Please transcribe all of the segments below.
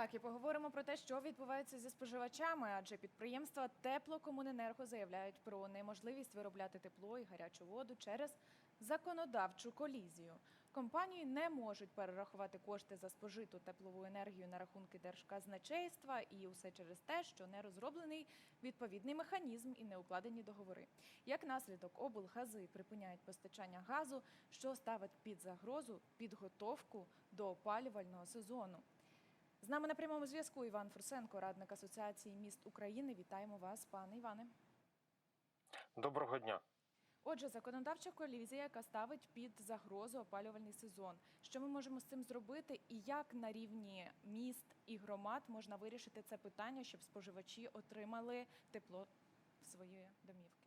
Так, і поговоримо про те, що відбувається зі споживачами, адже підприємства Теплокомуненерго заявляють про неможливість виробляти тепло і гарячу воду через законодавчу колізію. Компанії не можуть перерахувати кошти за спожиту теплову енергію на рахунки держказначейства, і усе через те, що не розроблений відповідний механізм і не укладені договори. Як наслідок, облгази припиняють постачання газу, що ставить під загрозу підготовку до опалювального сезону. З нами на прямому зв'язку Іван Фурсенко, радник Асоціації міст України. Вітаємо вас, пане Іване. Доброго дня. Отже, законодавча колізія, яка ставить під загрозу опалювальний сезон. Що ми можемо з цим зробити, і як на рівні міст і громад можна вирішити це питання, щоб споживачі отримали тепло в свої домівки?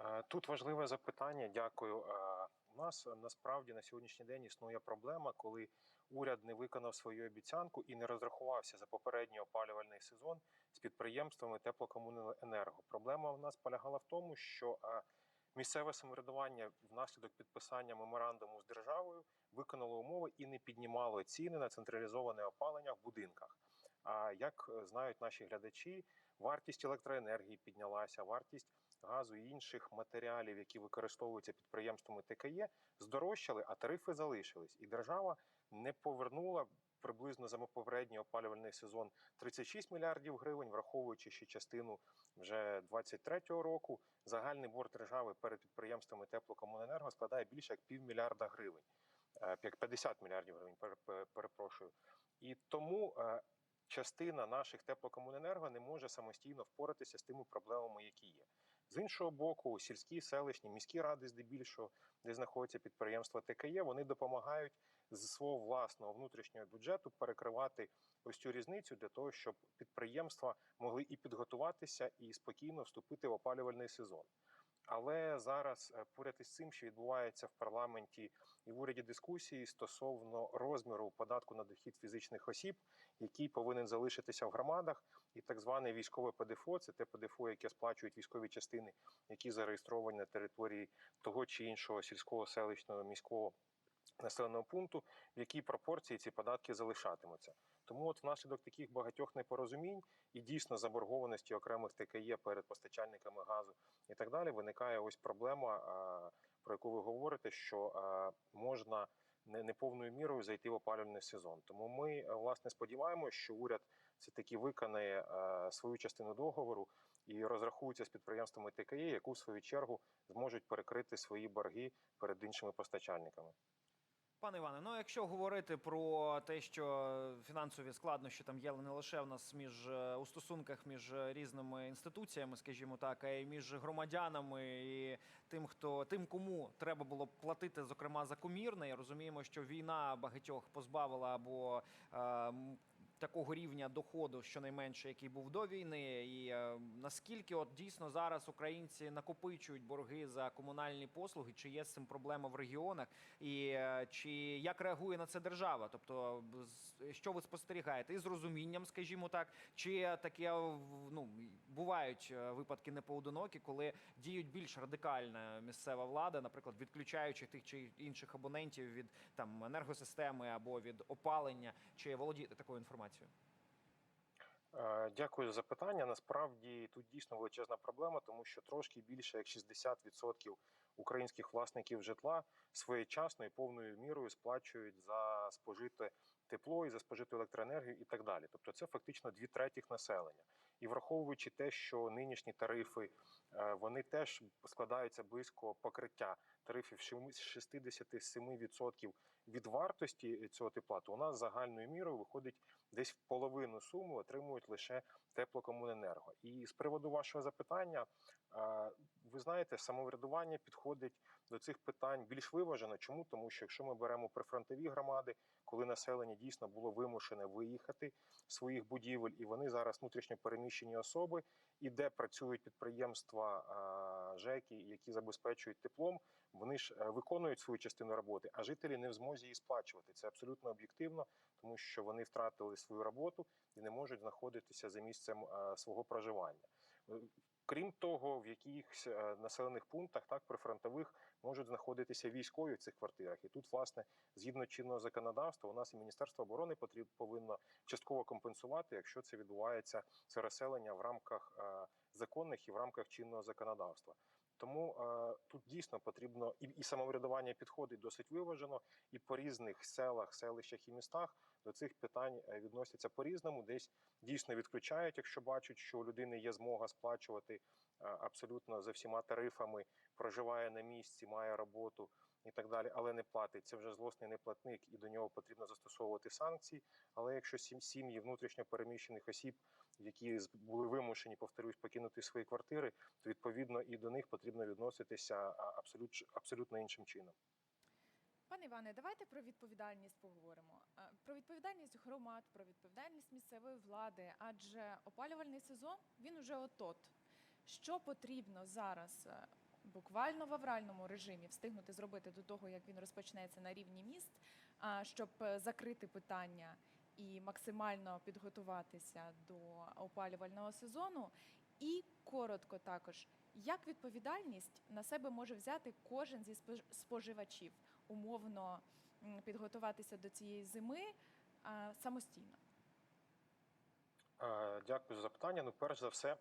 Е, Тут важливе запитання. Дякую. Е, У нас е, насправді на сьогоднішній день існує проблема, коли уряд не виконав свою обіцянку і не розрахувався за попередній опалювальний сезон з підприємствами теплокомуненерго. Проблема в нас полягала в тому, що місцеве самоврядування внаслідок підписання меморандуму з державою виконало умови і не піднімало ціни на централізоване опалення в будинках. А як знають наші глядачі, вартість електроенергії піднялася, вартість газу і інших матеріалів, які використовуються підприємствами ТКЄ, здорожчали, а тарифи залишились. І держава не повернула приблизно за попередній опалювальний сезон 36 мільярдів гривень, враховуючи ще частину вже 23-го року. Загальний борг держави перед підприємствами теплокомуненерго складає більше як півмільярда гривень, Е, як 50 мільярдів гривень. пере- пере- Перепрошую. І тому е, частина наших теплокомуненерго не може самостійно впоратися з тими проблемами, які є. З іншого боку, сільські, селищні, міські ради, здебільшого, де знаходяться підприємства ТКЄ, вони допомагають з свого власного внутрішнього бюджету перекривати ось цю різницю для того, щоб підприємства могли і підготуватися, і спокійно вступити в опалювальний сезон. Але зараз е, поряд із цим, що відбувається в парламенті і в уряді дискусії стосовно розміру податку на дохід фізичних осіб, який повинен залишитися в громадах, і так зване військове ПДФО це те ПДФО, яке сплачують військові частини, які зареєстровані на території того чи іншого сільського селищного міського населеного пункту, в якій пропорції ці податки залишатимуться. Тому, от внаслідок таких багатьох непорозумінь і дійсно заборгованості окремих ТКЄ перед постачальниками газу і так далі, виникає ось проблема, про яку ви говорите, що можна не, не мірою зайти в опалювальний сезон. Тому ми власне сподіваємося, що уряд все таки виконає е, свою частину договору і розрахується з підприємствами ТКЄ, яку в свою чергу зможуть перекрити свої борги перед іншими постачальниками. Пане Іване, ну якщо говорити про те, що фінансові складнощі там є не лише в нас між е, у стосунках між різними інституціями, скажімо так, а й між громадянами і тим, хто тим, кому треба було платити, зокрема за комірне. Розуміємо, що війна багатьох позбавила або е, такого рівня доходу, щонайменше, який був до війни, і е, наскільки от дійсно зараз українці накопичують борги за комунальні послуги, чи є з цим проблема в регіонах, і е, чи як реагує на це держава? Тобто, що ви спостерігаєте? І з розумінням, скажімо так, чи таке ну бувають е, випадки непоодинокі, коли діють більш радикальна місцева влада, наприклад, відключаючи тих чи інших абонентів від там енергосистеми або від опалення, чи володієте такою інформацією? Е, Дякую за запитання. Насправді тут дійсно величезна проблема, тому що трошки більше як 60% українських власників житла своєчасно і повною мірою сплачують за спожите тепло і за спожиту електроенергію і так далі. Тобто це фактично дві третіх населення. І враховуючи те, що нинішні тарифи е, вони теж складаються близько покриття тарифів 67% від вартості цього тепла, то у нас загальною мірою виходить десь в половину суми отримують лише теплокомуненерго. І з приводу вашого запитання, е, ви знаєте, самоврядування підходить до цих питань більш виважено. Чому? Тому що якщо ми беремо прифронтові громади, коли населення дійсно було вимушене виїхати з своїх будівель, і вони зараз внутрішньо переміщені особи, і де працюють підприємства ЖЕКи, які забезпечують теплом, вони ж е, виконують свою частину роботи, а жителі не в змозі її сплачувати. Це абсолютно об'єктивно, тому що вони втратили свою роботу і не можуть знаходитися за місцем е, свого проживання. Крім того, в якихось е, населених пунктах, так прифронтових, можуть знаходитися військові в цих квартирах. І тут, власне, згідно чинного законодавства, у нас і Міністерство оборони потріб, повинно частково компенсувати, якщо це відбувається це розселення в рамках е, законних і в рамках чинного законодавства. Тому е, тут дійсно потрібно і, і самоврядування підходить досить виважено, і по різних селах, селищах і містах до цих питань е, відносяться по-різному. Десь дійсно відключають, якщо бачать, що у людини є змога сплачувати е, абсолютно за всіма тарифами, проживає на місці, має роботу і так далі, але не платить. Це вже злосний неплатник, і до нього потрібно застосовувати санкції. Але якщо сім- сім'ї внутрішньо переміщених осіб, які були вимушені, повторюсь, покинути свої квартири, то відповідно і до них потрібно відноситися абсолютно іншим чином. Пане Іване, давайте про відповідальність поговоримо. Е, Про відповідальність громад, про відповідальність місцевої влади, адже опалювальний сезон він уже от-от. Що потрібно зараз е, буквально в авральному режимі встигнути зробити до того, як він розпочнеться на рівні міст, щоб е, закрити питання і максимально підготуватися до опалювального сезону? І коротко також, як відповідальність на себе може взяти кожен зі спож- споживачів? Умовно підготуватися до цієї зими самостійно. Дякую за запитання. Ну, перш за все,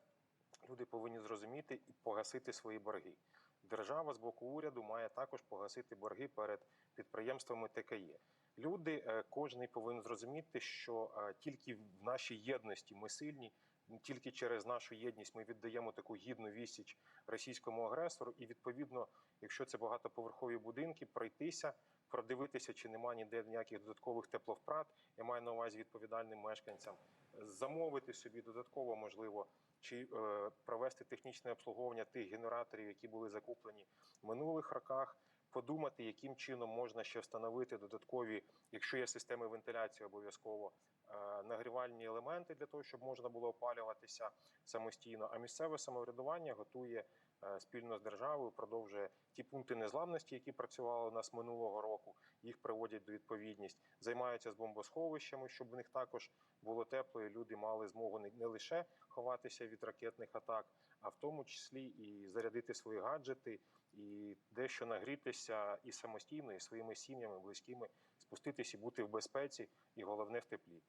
люди повинні зрозуміти і погасити свої борги. Держава з боку уряду має також погасити борги перед підприємствами ТКЄ. Люди, е, кожен повинен зрозуміти, що е, тільки в нашій єдності ми сильні, тільки через нашу єдність ми віддаємо таку гідну відсіч російському агресору. І відповідно, якщо це багатоповерхові будинки, пройтися, продивитися, чи нема ніде ніяких додаткових тепловтрат. Я маю на увазі відповідальним мешканцям, замовити собі додатково можливо. Чи е, провести технічне обслуговування тих генераторів, які були закуплені в минулих роках, подумати, яким чином можна ще встановити додаткові, якщо є системи вентиляції, обов'язково е, нагрівальні елементи для того, щоб можна було опалюватися самостійно. А місцеве самоврядування готує е, спільно з державою, продовжує ті пункти незламності, які працювали у нас минулого року. Їх приводять до відповідність, займаються з бомбосховищами, щоб в них також було тепло, і люди мали змогу не, не лише ховатися від ракетних атак, а в тому числі і зарядити свої гаджети, і дещо нагрітися і самостійно, і своїми сім'ями, близькими, спуститись і бути в безпеці, і головне в теплі.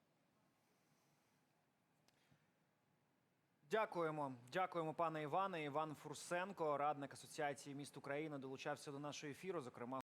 Дякуємо, дякуємо, пане Іване. Іван Фурсенко, радник Асоціації міст України, долучався до нашого ефіру. Зокрема.